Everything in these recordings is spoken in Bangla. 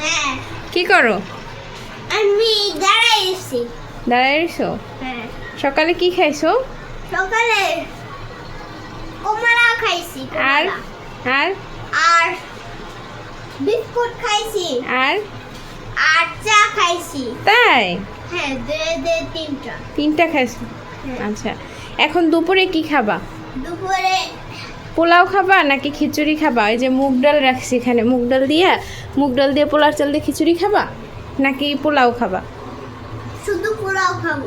হ্যাঁ। কি করো? আমি দাঁড়াইছি। দাঁড়াইছো? হ্যাঁ। সকালে কি খাইছো? সকালে কমলা খাইছি আর? আর? আর বিস্কুট খাইছি। আর? আর চা খাইছি। তাই? হ্যাঁ দে দে তিনটা। তিনটা খাইছো আচ্ছা। এখন দুপুরে কি খাবা? দুপুরে পোলাও খাবা নাকি খিচুড়ি খাবা? ওই যে মুগ ডাল রাখছি এখানে। মুগ ডাল দিয়ে মুগ ডাল দিয়ে পোলার চাল দিয়ে খিচুড়ি খাবা নাকি পোলাও খাবা? শুধু পোলাও খাব।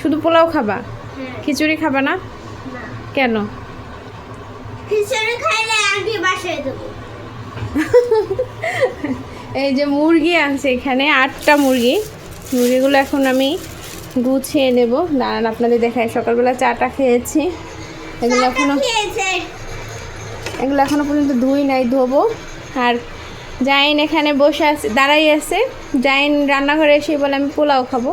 শুধু পোলাও খাবা? হ্যাঁ। খিচুড়ি খাবা না? না। কেন? খিচুড়ি খাইলে আগে বাসায় দেবো এই যে মুরগি আছে এখানে আটটা মুরগি। মুরগিগুলো এখন আমি গুছিয়ে নেব। দাঁড়ান আপনাদের দেখায় সকালবেলা চাটা খেয়েছি। এগুলো এখনও খেয়েছে এগুলো এখনও পর্যন্ত ধুই নাই ধোবো। আর জাইন এখানে বসে আছে দাঁড়াই আছে। জাইন রান্নাঘরে এসে বলে আমি পোলাও খাব।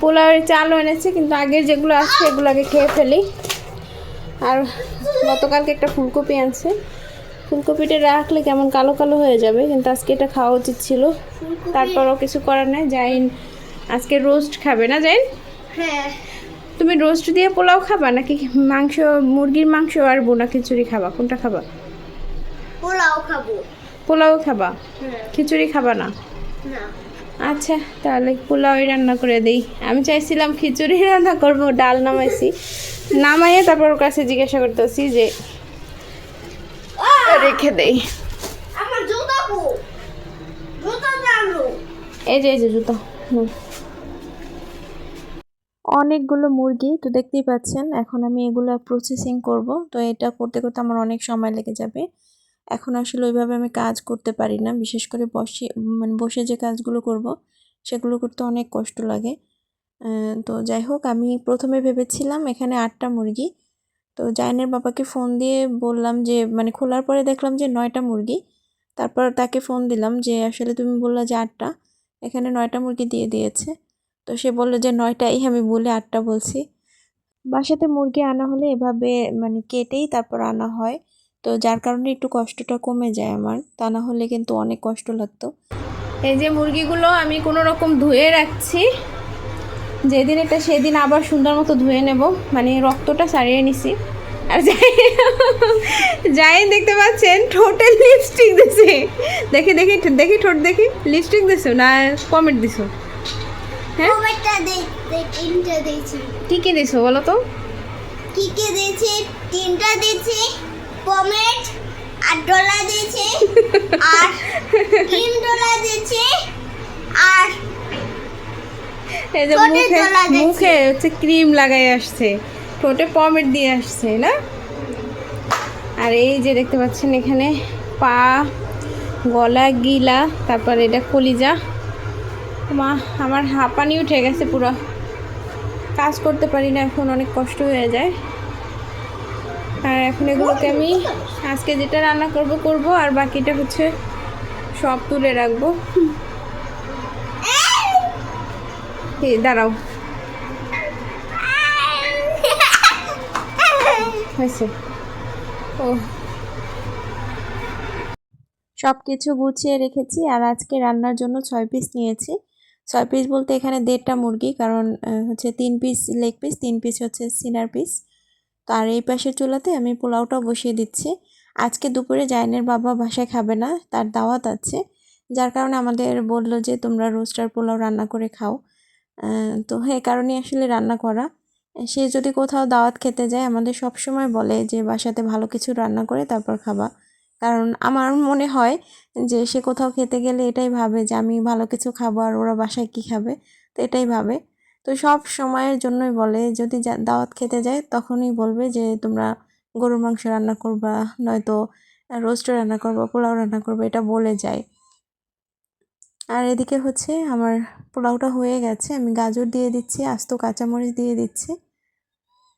পোলাওয়ের চালও এনেছে কিন্তু আগের যেগুলো আছে এগুলো আগে খেয়ে ফেলি। আর গতকালকে একটা ফুলকপি আনছে। ফুলকপিটা রাখলে কেমন কালো কালো হয়ে যাবে কিন্তু আজকে এটা খাওয়া উচিত ছিল। তারপরও কিছু করার নাই। জাইন আজকে রোস্ট খাবে না জাইন? হ্যাঁ। তুমি রোস্ট দিয়ে পোলাও খাবা নাকি মাংস মুরগির মাংস আর বোনা খিচুড়ি খাবা? কোনটা খাবা? পোলাও খাব। পোলাও খাবা? হ্যাঁ। খিচুড়ি খাবা না? না। আচ্ছা তাহলে পোলাওই রান্না করে দেই। আমি চাইছিলাম খিচুড়ি রান্না করব ডাল নামাইছি। নামাইয়ে তারপর ওর কাছে জিজ্ঞাসা করতেছি যে রেখে দেই। এই যে এই যে জুতো। হুম। অনেকগুলো মুরগি, তো দেখতেই পাচ্ছেন এখন আমি এগুলো প্রসেসিং করব। তো এটা করতে করতে আমার অনেক সময় লেগে যাবে। এখন আসলে ওইভাবে আমি কাজ করতে পারি না। বিশেষ করে বসে মানে বসে যে কাজগুলো করব, সেগুলো করতে অনেক কষ্ট লাগে। তো যাই হোক, আমি প্রথমে ভেবেছিলাম এখানে আটটা মুরগি। তো জাইনের বাবাকে ফোন দিয়ে বললাম যে মানে খোলার পরে দেখলাম যে নয়টা মুরগি। তারপর তাকে ফোন দিলাম যে, আসলে তুমি বললা যে আটটা। এখানে নয়টা মুরগি দিয়ে দিয়েছে। তো সে বলল যে নয়টাই আমি বলে আটটা বলছি। বাসাতে মুরগি আনা হলে এভাবে মানে কেটেই তারপর আনা হয়। তো যার কারণে একটু কষ্টটা কমে যায় আমার, তা না হলে কিন্তু অনেক কষ্ট লাগতো। এই যে মুরগিগুলো আমি কোনো রকম ধুয়ে রাখছি। যেদিন এটা সেদিন আবার সুন্দর মতো ধুয়ে নেব। মানে রক্তটা সারিয়ে নিছি। আর যাই দেখতে পাচ্ছেন ঠোঁটে লিপস্টিক দিছে। দেখি দেখি দেখি ঠোঁট, দেখি। লিপস্টিক দিছো না কমেন্ট দিছো? হ্যাঁ? তিনটা দিয়েছি। কি কি দিছো বলো তো? কি কি দিয়েছি? তিনটা দিয়েছি পমেট আর ডলা দিয়েছি আর তিন দিয়েছি আর এই যে মুখে মুখে হচ্ছে ক্রিম লাগাই আসছে। ঠোঁটে পমেট দিয়ে আসছে না? আর এই যে দেখতে পাচ্ছেন এখানে পা গলা গিলা তারপর এটা কলিজা। মা, আমার হাঁপানি উঠে গেছে পুরো। কাজ করতে পারি না, এখন অনেক কষ্ট হয়ে যায়। আর এখন এগুলোকে আমি আজকে যেটা রান্না করব করব, আর বাকিটা হচ্ছে সব তুলে রাখব। দাঁড়াও। হয়েছে। ও। সব কিছু গুছিয়ে রেখেছি, আর আজকে রান্নার জন্য ছয় পিস নিয়েছি। ছয় পিস বলতে এখানে দেড়টা মুরগি, কারণ হচ্ছে তিন পিস লেগ পিস তিন পিস হচ্ছে সিনার পিস তো আর এই পাশের চুলাতে আমি পোলাওটাও বসিয়ে দিচ্ছি। আজকে দুপুরে জাইনের বাবা বাসায় খাবে না, তার দাওয়াত আছে। যার কারণে আমাদের বলল যে, তোমরা রোস্টার পোলাও রান্না করে খাও। তো এই কারণে আসলে রান্না করা। সে যদি কোথাও দাওয়াত খেতে যায়, আমাদের সব সময় বলে যে, বাসাতে ভালো কিছু রান্না করে তারপর খাবা। কারণ আমার মনে হয় যে সে কোথাও খেতে গেলে এটাই ভাবে যে আমি ভালো কিছু খাব আর ওরা বাসায় কী খাবে, তো এটাই ভাবে। তো সব সময়ের জন্যই বলে, যদি দাওয়াত খেতে যায় তখনই বলবে যে তোমরা গরুর মাংস রান্না করবা, নয়তো রোস্ট রান্না করবা, পোলাও রান্না করবা, এটা বলে যায়। আর এদিকে হচ্ছে আমার পোলাওটা হয়ে গেছে, আমি গাজর দিয়ে দিচ্ছি, আস্ত কাঁচামরিচ দিয়ে দিচ্ছি।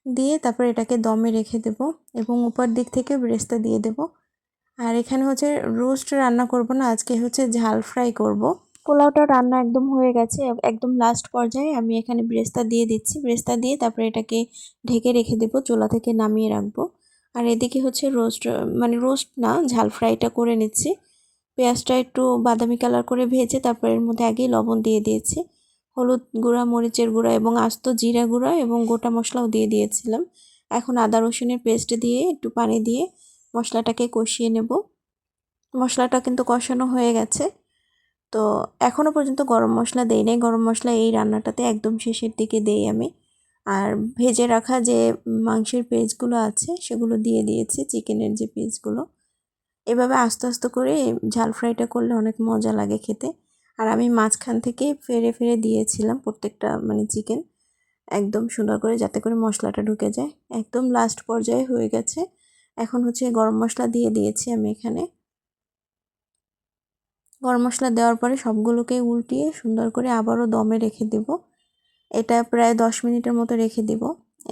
দিয়ে তারপর এটাকে দমে রেখে দেব এবং উপর দিক থেকে ব্রেস্তা দিয়ে দেব। আর এখানে হচ্ছে রোস্ট রান্না করব না, আজকে হচ্ছে ঝাল ফ্রাই করব। পোলাওটা রান্না একদম হয়ে গেছে, একদম লাস্ট পর্যায়ে আমি এখানে ব্রেস্তা দিয়ে দিচ্ছি। ব্রেস্তা দিয়ে তারপরে এটাকে ঢেকে রেখে দেব, চোলা থেকে নামিয়ে রাখব। আর এদিকে হচ্ছে রোস্ট মানে রোস্ট না, ঝাল ফ্রাইটা করে নিচ্ছি। পেঁয়াজটা একটু বাদামি কালার করে ভেজে তারপর এর মধ্যে আগেই লবণ দিয়ে দিয়েছি। হলুদ গুঁড়া, মরিচের গুঁড়া এবং আস্ত জিরা গুঁড়া এবং গোটা মশলাও দিয়ে দিয়েছিলাম। এখন আদা রসুনের পেস্ট দিয়ে একটু পানি দিয়ে মশলাটাকে কষিয়ে নেব। মশলাটা কিন্তু কষানো হয়ে গেছে। তো এখনও পর্যন্ত গরম মশলা দেই নাই। গরম মশলা এই রান্নাটাতে একদম শেষের দিকে দেই আমি। আর ভেজে রাখা যে মাংসের পেজগুলো আছে, সেগুলো দিয়ে দিয়েছি, চিকেনের যে পেজগুলো এভাবে আস্তে আস্তে করে ঝাল ফ্রাইটা করলে অনেক মজা লাগে খেতে। আর আমি মাঝখান থেকে ফেরে ফেরে দিয়েছিলাম প্রত্যেকটা মানে চিকেন। একদম সুন্দর করে যাতে করে মশলাটা ঢুকে যায়। একদম লাস্ট পর্যায়ে হয়ে গেছে। এখন হচ্ছে গরম মশলা দিয়ে দিয়েছি আমি এখানে। গরম মশলা দেওয়ার পরে সবগুলোকে উল্টিয়ে সুন্দর করে আবারও দমে রেখে দেব। এটা প্রায় দশ মিনিটের মতো রেখে দিব।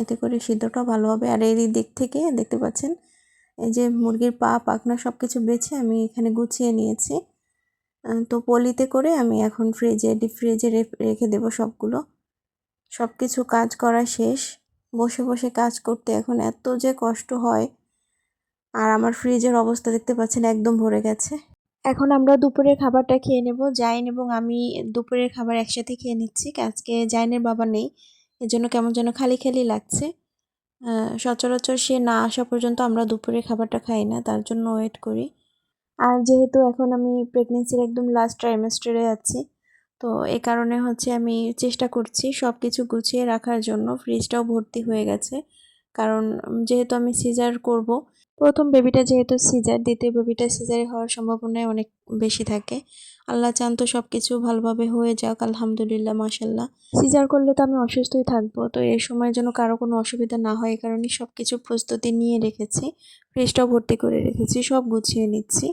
এতে করে সিদ্ধটাও ভালো হবে। আর এর দিক থেকে দেখতে পাচ্ছেন, এই যে মুরগির পা, পাখনা সব কিছু বেছে আমি এখানে গুছিয়ে নিয়েছি। তো পলিতে করে আমি এখন ফ্রিজে, ডিপ ফ্রিজে রেখে দেব সবগুলো। সব কিছু কাজ করা শেষ। বসে বসে কাজ করতে এখন এত যে কষ্ট হয়। আর আমার ফ্রিজের অবস্থা দেখতে পাচ্ছেন একদম ভরে গেছে। এখন আমরা দুপুরের খাবারটা খেয়ে নেব। জাইন এবং আমি দুপুরের খাবার একসাথে খেয়ে নিচ্ছি। আজকে জাইনের বাবা নেই, এজন্য কেমন যেন খালি খালি লাগছে। সচরাচর সে না আসা পর্যন্ত আমরা দুপুরের খাবারটা খাই না, তার জন্য ওয়েট করি। আর যেহেতু এখন আমি প্রেগনেন্সির একদম লাস্ট ট্রাইমেস্টারে আছি, তো এ কারণে হচ্ছে আমি চেষ্টা করছি সব কিছু গুছিয়ে রাখার জন্য। ফ্রিজটাও ভর্তি হয়ে গেছে, কারণ যেহেতু আমি সিজার করব প্রথম বেবিটা যেহেতু সিজার দ্বিতীয় বেবিটা সিজারে হওয়ার সম্ভাবনাই অনেক বেশি থাকে। আল্লাহ চান তো সব কিছু ভালোভাবে হয়ে যাক, আলহামদুলিল্লাহ মাসাল্লাহ সিজার করলে তো আমি অসুস্থই থাকব, তো এই সময় যেন কারও কোনো অসুবিধা না হয়, এ কারণে সব কিছু প্রস্তুতি নিয়ে রেখেছি ফ্রিজটাও ভর্তি করে রেখেছি, সব গুছিয়ে নিচ্ছি।